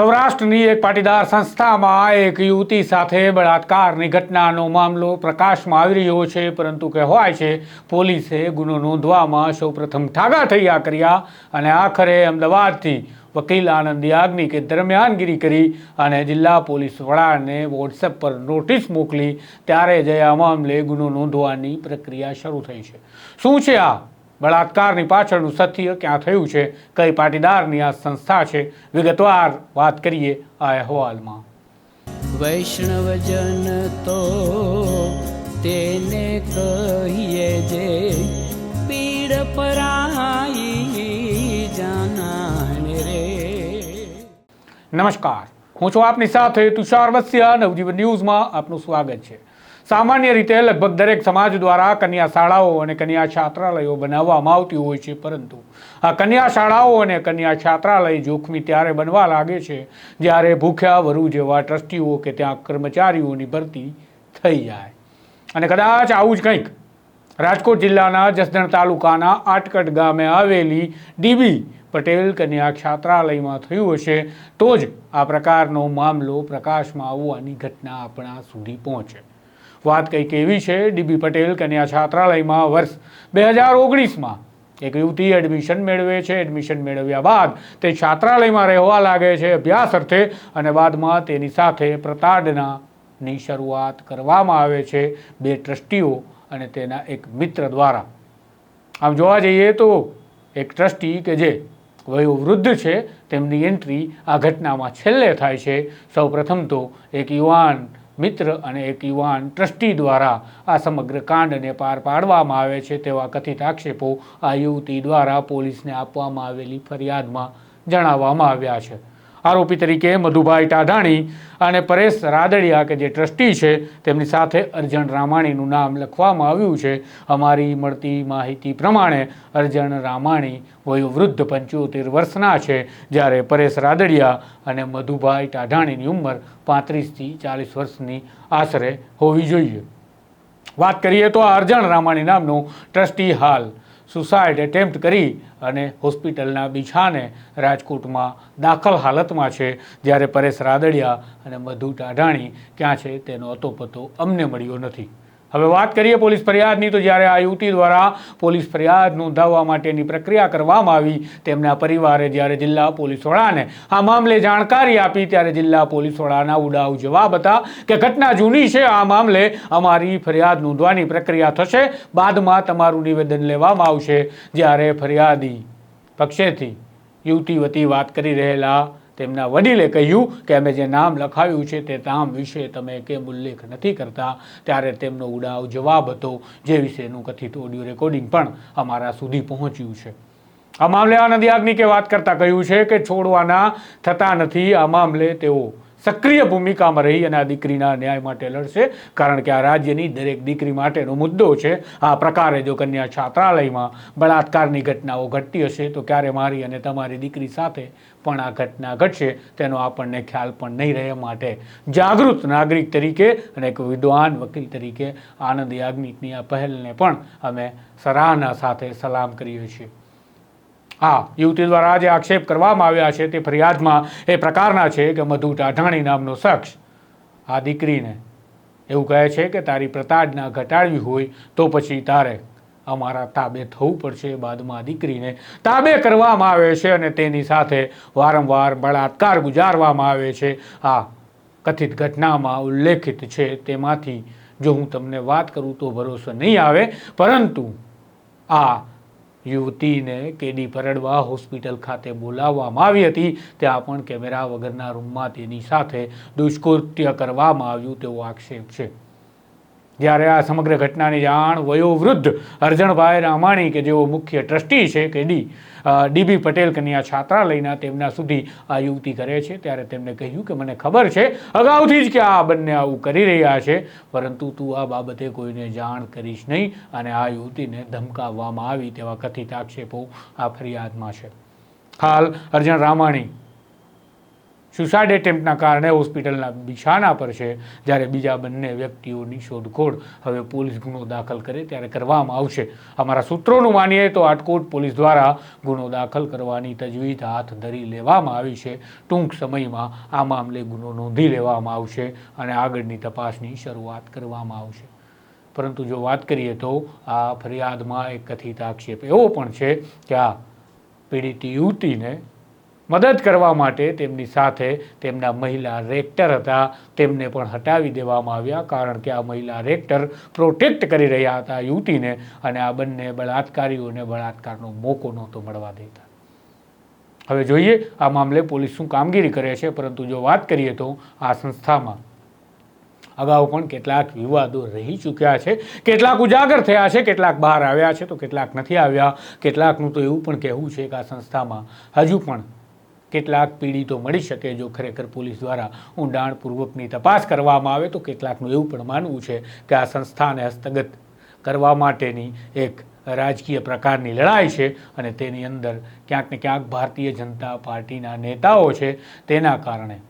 સૌરાષ્ટ્રની એક પાટીદાર સંસ્થામાં એક યુવતી સાથે બળાત્કારની ઘટનાનો મામલો પ્રકાશમાં આવી રહ્યો છે, પરંતુ કહેવાય છે, પોલીસે ગુનો નોંધવામાં સૌપ્રથમ ઠાગા થયા કર્યા અને આખરે અમદાવાદથી વકીલ આનંદ યાજ્ઞિકે દરમિયાનગીરી કરી અને જિલ્લા પોલીસ વડાને વોટ્સએપ પર નોટિસ મોકલી, ત્યારે જ આ મામલે ગુનો નોંધવાની પ્રક્રિયા શરૂ થઈ છે. શું છે આ? બળાત્કારની પાછળનું સત્ય ક્યાં થયું છે કઈ પાટીદારની આ સંસ્થા છે વિગતવાર વાત કરીએ આ અહેવાલમાં. વૈષ્ણવજન તો તેને કહીએ જે પીડ પરાઈ જાનાને રે. નમસ્કાર. હું છું આપની સાથે તુષાર વસ્યા નવજીવન ન્યૂઝમાં આપનું સ્વાગત છે. સામાન્ય રીતે લગભગ દરેક સમાજ દ્વારા કન્યા શાળાઓ અને કન્યા છાત્રાલયો બનાવવામાં આવતી હોય છે, પરંતુ આ કન્યા શાળાઓ અને કન્યા છાત્રાલય જોખમી ત્યારે બનવા લાગે છે, જ્યારે ભૂખ્યા વરુ જેવા ટ્રસ્ટીઓ કે ત્યાં કર્મચારીઓની ભરતી થઈ જાય. અને કદાચ આવું જ કંઈક રાજકોટ જિલ્લાના જસદણ તાલુકાના આટકટ ગામે આવેલી ડીબી પટેલ કન્યા છાત્રાલયમાં થયું હશે, તો જ આ પ્રકારનો મામલો પ્રકાશમાં આવવાની ઘટના આપણા સુધી પહોંચે. વાત કંઈક એવી છે ડીબી પટેલ કન્યા છાત્રાલયમાં વર્ષ બે હજાર ઓગણીસમાં એક યુવતી એડમિશન મેળવે છે. એડમિશન મેળવ્યા બાદ તે છાત્રાલયમાં રહેવા લાગે છે અભ્યાસ અર્થે અને બાદમાં તેની સાથે પ્રતાડનાની શરૂઆત કરવામાં આવે છે બે ટ્રસ્ટીઓ અને તેના એક મિત્ર દ્વારા. આમ જોવા જઈએ તો એક ટ્રસ્ટી કે જે વયોવૃદ્ધ છે, તેમની એન્ટ્રી આ ઘટનામાં છેલ્લે થાય છે. સૌપ્રથમ તો એક યુવાન મિત્ર અને એક યુવાન ટ્રસ્ટી દ્વારા આ સમગ્ર કાંડને પાર પાડવામાં આવે છે તેવા કથિત આક્ષેપો આ યુવતી દ્વારા પોલીસને આપવામાં આવેલી ફરિયાદમાં જણાવવામાં આવ્યા છે. આરોપી તરીકે મધુભાઈ ટાઢાણી અને પરેશ રાદડિયા, કે જે ટ્રસ્ટી છે, તેમની સાથે અર્જણ રામાણીનું નામ લખવામાં આવ્યું છે. અમારી મળતી માહિતી પ્રમાણે અર્જણ રામાણી વયોવૃદ્ધ પંચોતેર વર્ષના છે, જ્યારે પરેશ રાદડિયા અને મધુભાઈ ટાઢાણીની ઉંમર પાંત્રીસથી ચાલીસ વર્ષની આશરે હોવી જોઈએ. વાત કરીએ તો અર્જણ રામાણી નામનો ટ્રસ્ટી હાલ સુસાઇડ એટેમ્પ્ટ કરી અને હોસ્પિટલના બિછાને રાજકોટમાં દાખલ હાલતમાં છે. જ્યારે પરેશ રાદડિયા અને મધુ ટાઢાણી ક્યાં છે તેનો અતોપતો અમને મળ્યો નથી. હવે વાત કરીએ પોલીસ ફરિયાદની, તો જ્યારે આ યુવતી દ્વારા પોલીસ ફરિયાદ નોંધાવવા માટેની પ્રક્રિયા કરવામાં આવી તેમના પરિવારે જ્યારે જિલ્લા પોલીસ વડાને આ મામલે જાણકારી આપી, ત્યારે જિલ્લા પોલીસ વડાના ઉડાવ જવાબ હતા કે ઘટના જૂની છે, આ મામલે અમારી ફરિયાદ નોંધવાની પ્રક્રિયા થશે, બાદમાં તમારું નિવેદન લેવામાં આવશે. જ્યારે ફરિયાદી પક્ષેથી યુવતી વતી વાત કરી રહેલા તેમના વડીલે કહ્યું કે અમે જે નામ લખાવ્યું છે તે નામ વિશે તમે કેમ ઉલ્લેખ નથી કરતા? ત્યારે તેમનો ઉડાવ જવાબ હતો, જે વિશેનું કથિત ઓડિયો રેકોર્ડિંગ પણ અમારા સુધી પહોંચ્યું છે. આ મામલે આનંદ યાજ્ઞિકે વાત કરતા કહ્યું છે કે છોડવાના થતા નથી આ મામલે તેઓ સક્રિય ભૂમિકામાં રહી અને આ દીકરીના ન્યાય માટે લડશે. કારણ કે આ રાજ્યની દરેક દીકરી માટેનો મુદ્દો છે. આ પ્રકારે જો કન્યા છાત્રાલયમાં બળાત્કારની ઘટનાઓ ઘટતી હશે, તો ક્યારે મારી અને તમારી દીકરી સાથે પણ આ ઘટના ઘટશે, તેનો આપણને ખ્યાલ પણ નહીં રહે માટે. જાગૃત નાગરિક તરીકે અને એક વિદ્વાન વકીલ તરીકે આનંદ યાજ્ઞિકની આ પહેલને પણ અમે સરાહના સાથે સલામ કરીએ છીએ. હા, યુવતી દ્વારા જે આક્ષેપ કરવામાં આવ્યા છે તે ફરિયાદમાં એ પ્રકારના છે કે મધુ ટાઢાણી નામનો શખ્સ આ દીકરીને એવું કહે છે કે તારી પ્રતાડના ઘટાડવી હોય તો પછી તારે અમારા તાબે થવું પડશે બાદમાં દીકરીને તાબે કરવામાં આવે છે અને તેની સાથે વારંવાર બળાત્કાર ગુજારવામાં આવે છે. આ કથિત ઘટનામાં ઉલ્લેખિત છે, તેમાંથી જો હું તમને વાત કરું તો ભરોસો નહીં આવે, પરંતુ આ યુવતીને કેડી પરડવા હોસ્પિટલ ખાતે બોલાવવામાં આવી હતી. ત્યાં પણ કેમેરા વગરના રૂમમાં તેની સાથે દુષ્કૃત્ય કરવામાં આવ્યું તેવો આક્ષેપ છે. જ્યારે આ સમગ્ર ઘટનાની જાણ વયોવૃદ્ધ અર્જણભાઈ રામાણી કે જેઓ મુખ્ય ટ્રસ્ટી છે કે ડી ડીબી પટેલ કન્યા છાત્રાલયના તેમના સુધી આ યુવતી કરે છે, ત્યારે તેમણે કહ્યું કે મને ખબર છે, અગાઉથી જ કે આ બંને આવું કરી રહ્યા છે, પરંતુ તું આ બાબતે કોઈને જાણ કરીશ નહીં અને આ યુવતીને ધમકાવવામાં આવી તેવા કથિત આક્ષેપો આ ફરિયાદમાં છે. હાલ અર્જણ રામાણી સુસાઇડ એટેમ્પના કારણે હોસ્પિટલના બિછાના પર છે, જ્યારે બીજા બંને વ્યક્તિઓની શોધખોળ હવે પોલીસ ગુનો દાખલ કરે ત્યારે કરવામાં આવશે. અમારા સૂત્રોનું માનીએ તો આટકોટ પોલીસ દ્વારા ગુનો દાખલ કરવાની તજવીજ હાથ ધરી લેવામાં આવી છે. ટૂંક સમયમાં આ મામલે ગુનો નોંધી લેવામાં આવશે અને આગળની તપાસની શરૂઆત કરવામાં આવશે. પરંતુ જો વાત કરીએ તો આ ફરિયાદમાં એક કથિત આક્ષેપ એવો પણ છે કે આ પીડિત યુવતીને મદદ કરવા માટે તેમની સાથે તેમના મહિલા રેક્ટર હતા. તેમને પણ હટાવી દેવામાં આવ્યા કારણ કે આ મહિલા રેક્ટર પ્રોટેક્ટ કરી રહ્યા હતા યુવતીને અને આ બંને બળાત્કારીઓને બળાત્કારનો મોકો નહોતો મળવા દેતા. હવે જોઈએ આ મામલે પોલીસ શું કામગીરી કરે છે, પરંતુ જો વાત કરીએ તો આ સંસ્થામાં અગાઉ પણ કેટલાક વિવાદો રહી ચૂક્યા છે. કેટલાક ઉજાગર થયા છે, કેટલાક બહાર આવ્યા છે, તો કેટલાક નથી આવ્યા. કેટલાકનું તો એવું પણ કહેવું છે કે આ સંસ્થામાં હજુ પણ કેટલાક પીડિતો મળી શકે જો ખરેખર પોલીસ દ્વારા ઊંડાણપૂર્વકની તપાસ કરવામાં આવે તો કેટલાકનું એવું પણ માનવું છે કે આ સંસ્થાને હસ્તગત કરવા માટેની એક રાજકીય પ્રકારની લડાઈ છે અને તેની અંદર ક્યાંક ને ક્યાંક ભારતીય જનતા પાર્ટીના નેતાઓ છે. તેના કારણે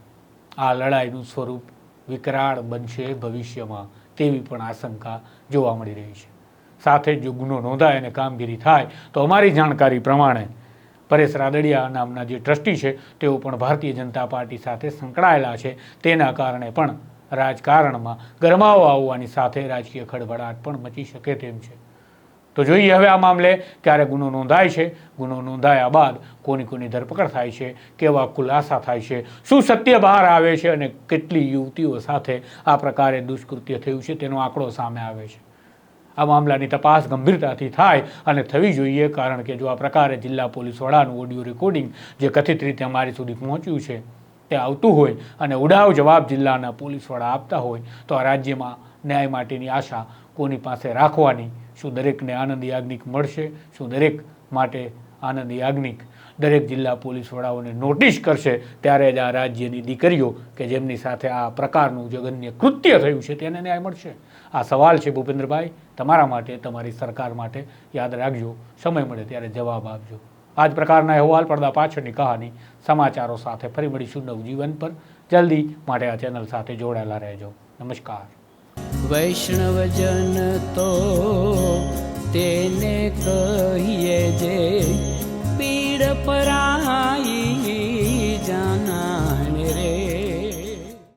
આ લડાઈનું સ્વરૂપ વિકરાળ બનશે ભવિષ્યમાં તેવી પણ આશંકા જોવા મળી રહી છે. સાથે જ ગુનો નોંધાય અને કામગીરી થાય તો અમારી જાણકારી પ્રમાણે પરેશ રાદડિયા નામના જે ટ્રસ્ટી છે, તેઓ પણ ભારતીય જનતા પાર્ટી સાથે સંકળાયેલા છે. તેના કારણે પણ રાજકારણમાં ગરમાવો આવવાની સાથે રાજકીય ખળભળાટ પણ મચી શકે તેમ છે. તો જોઈએ હવે આ મામલે ક્યારે ગુનો નોંધાય છે. ગુનો નોંધાયા બાદ કોની કોની ધરપકડ થાય છે, કેવા ખુલાસા થાય છે, શું સત્ય બહાર આવે છે અને કેટલી યુવતીઓ સાથે આ પ્રકારે દુષ્કૃત્ય થયું છે તેનો આંકડો સામે આવે છે. આ મામલાની તપાસ ગંભીરતાથી થાય અને થવી જોઈએ, કારણ કે જો આ પ્રકારે જિલ્લા પોલીસ વડાનું ઓડિયો રેકોર્ડિંગ જે કથિત રીતે અમારી સુધી પહોંચ્યું છે, તે આવતું હોય અને ઉડાવ જવાબ જિલ્લાના પોલીસ વડા આપતા હોય, તો આ રાજ્યમાં ન્યાય માટેની આશા કોની પાસે રાખવાની? શું દરેકને આનંદ યાજ્ઞિક મળશે? શું દરેક માટે આનંદ યાજ્ઞિક દરેક જિલ્લા પોલીસ વડાઓને નોટિસ કરશે ત્યારે જ આ રાજ્યની દીકરીઓ કે જેમની સાથે આ પ્રકારનું જગન્ય કૃત્ય થયું છે તેને ન્યાય મળશે. આ સવાલ છે ભૂપેન્દ્રભાઈ, તમારા માટે, તમારી સરકાર માટે યાદ રાખજો, સમય મળે ત્યારે જવાબ આપજો. આ જ પ્રકારના અહેવાલ, પડદા પાછળની કહાની, સમાચારો સાથે ફરી મળીશું નવજીવન પર. જલ્દી માટે આ ચેનલ સાથે જોડાયેલા રહેજો. નમસ્કાર. વૈષ્ણવજન તો તેને કહીએ જે પીડ પરાઈ